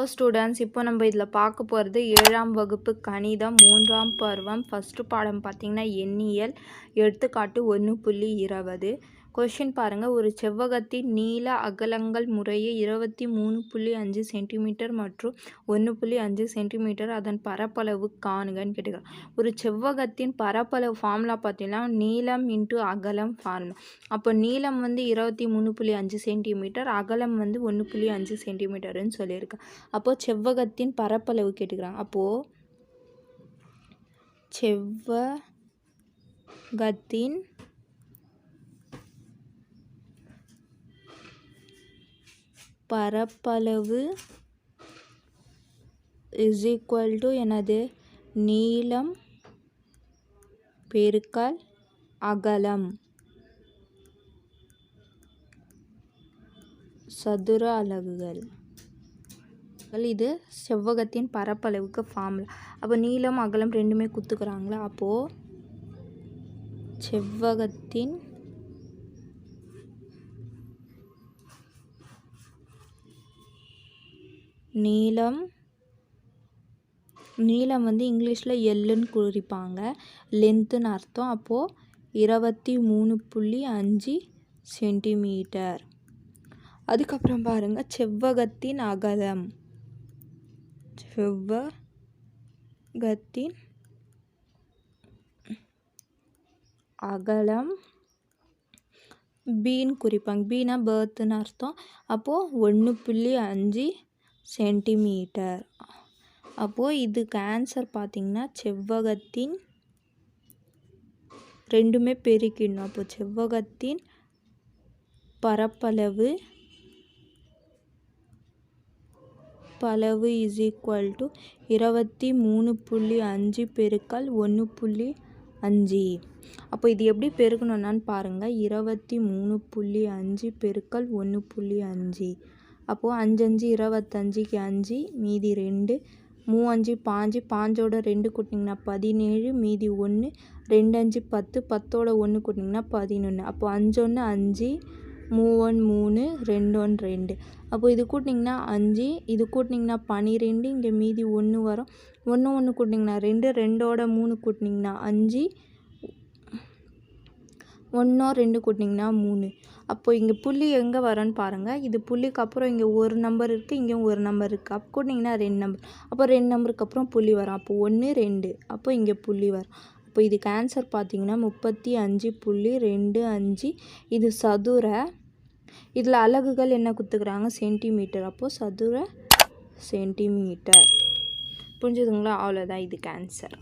Hello students இப்போ நம்ம இதில் பார்க்க போகிறது ஏழாம் வகுப்பு கணிதம் மூன்றாம் பருவம் ஃபஸ்ட்டு பாடம் பார்த்திங்கன்னா எண்ணியல் எடுத்துக்காட்டு ஒன்று புள்ளி இருபது. கொஷின் பாருங்கள் ஒரு செவ்வகத்தின் நீள அகலங்கள் முறையே இருபத்தி மூணு புள்ளி அஞ்சு சென்டிமீட்டர் மற்றும் ஒன்று புள்ளி அஞ்சு சென்டிமீட்டர் அதன் பரப்பளவு காணுங்கன்னு கேட்டுக்கிறாங்க ஒரு செவ்வகத்தின் பரப்பளவு ஃபார்முலா பார்த்தீங்கன்னா நீளம் இன்ட்டு அகலம் ஃபார்முலா அப்போ நீளம் வந்து இருபத்தி மூணு புள்ளி அஞ்சு சென்டிமீட்டர் அகலம் வந்து ஒன்று புள்ளி அஞ்சு சென்டிமீட்டர்னு சொல்லியிருக்கேன் அப்போது செவ்வகத்தின் பரப்பளவு கேட்டுக்கிறாங்க அப்போது செவ்வகத்தின் பரப்பளவு இஸ் ஈக்குவல் டு எனது நீளம் பெருக்கல் அகலம். சதுர அலகுகள். இது செவ்வகத்தின் பரப்பளவுக்கு ஃபார்முலா அப்போ நீளம் அகலம் ரெண்டுமே குத்துக்கிறாங்களா? அப்போது செவ்வகத்தின் நீளம் நீளம் வந்து இங்கிலீஷில் எல்லுன்னு குறிப்பாங்க. லென்த்துன்னு அர்த்தம். அப்போது இருபத்தி மூணு புள்ளி அஞ்சு சென்டிமீட்டர். அதுக்கப்புறம் பாருங்கள் செவ்வகத்தின் அகலம். செவ்வகத்தின் அகலம். பீன் குறிப்பாங்க. பீனா பேர்த்துன்னு அர்த்தம். அப்போது ஒன்று புள்ளி அஞ்சு சென்டிமீட்டர். அப்போது இதுக்கு ஆன்சர் பார்த்திங்கன்னா செவ்வகத்தின் ரெண்டுமே பெருக்கிடணும். அப்போ செவ்வகத்தின் பரப்பளவு பளவு இஸ் ஈக்குவல் டு இருபத்தி மூணு புள்ளி அஞ்சு பெருக்கல் ஒன்று புள்ளி அஞ்சு. அப்போ இது எப்படி பெருக்கணும்னான்னு பாருங்கள் இருபத்தி மூணு புள்ளி அஞ்சு பெருக்கல் ஒன்று புள்ளி அஞ்சு. அப்போது அஞ்சஞ்சு இருபத்தஞ்சிக்கு அஞ்சு மீதி ரெண்டு மூவஞ்சு பாஞ்சு பாஞ்சோட ரெண்டு கூட்டிங்கன்னா பதினேழு மீதி ஒன்று ரெண்டு அஞ்சு பத்து பத்தோட ஒன்று கூட்டிங்கன்னா பதினொன்று அப்போது அஞ்சொன்று அஞ்சு மூவன் மூணு ரெண்டு ஒன் ரெண்டு. அப்போது இது கூட்டிங்கன்னா அஞ்சு இது கூட்டிங்கன்னா பனிரெண்டு இங்கே மீதி ஒன்று வரும். ஒன்று ஒன்று கூட்டிங்கன்னா ரெண்டு ரெண்டோட மூணு கூட்டிங்கன்னா அஞ்சு ஒன்றோ ரெண்டு கூட்டிங்கன்னா மூணு. அப்போது இங்கே புள்ளி எங்கே வரேன்னு பாருங்கள் இது புள்ளிக்கு அப்புறம் இங்கே ஒரு நம்பர் இருக்குது இங்கேயும் ஒரு நம்பர் இருக்குது அப்போ கூட்டிங்கன்னா ரெண்டு நம்பர் அப்போ ரெண்டு நம்பருக்கு அப்புறம் புள்ளி வரும். அப்போ ஒன்று ரெண்டு. அப்போ இங்கே புள்ளி வரும். அப்போ இதுக்கு ஆன்சர் பார்த்தீங்கன்னா முப்பத்தி அஞ்சு புள்ளி ரெண்டு அஞ்சு. இது சதுர இதில் அலகுகள் என்ன கொடுத்துக்கிறாங்க சென்டிமீட்டர் அப்போது சதுர சென்டிமீட்டர் புரிஞ்சுதுங்களா? அவ்வளோதான் இதுக்கு ஆன்சர்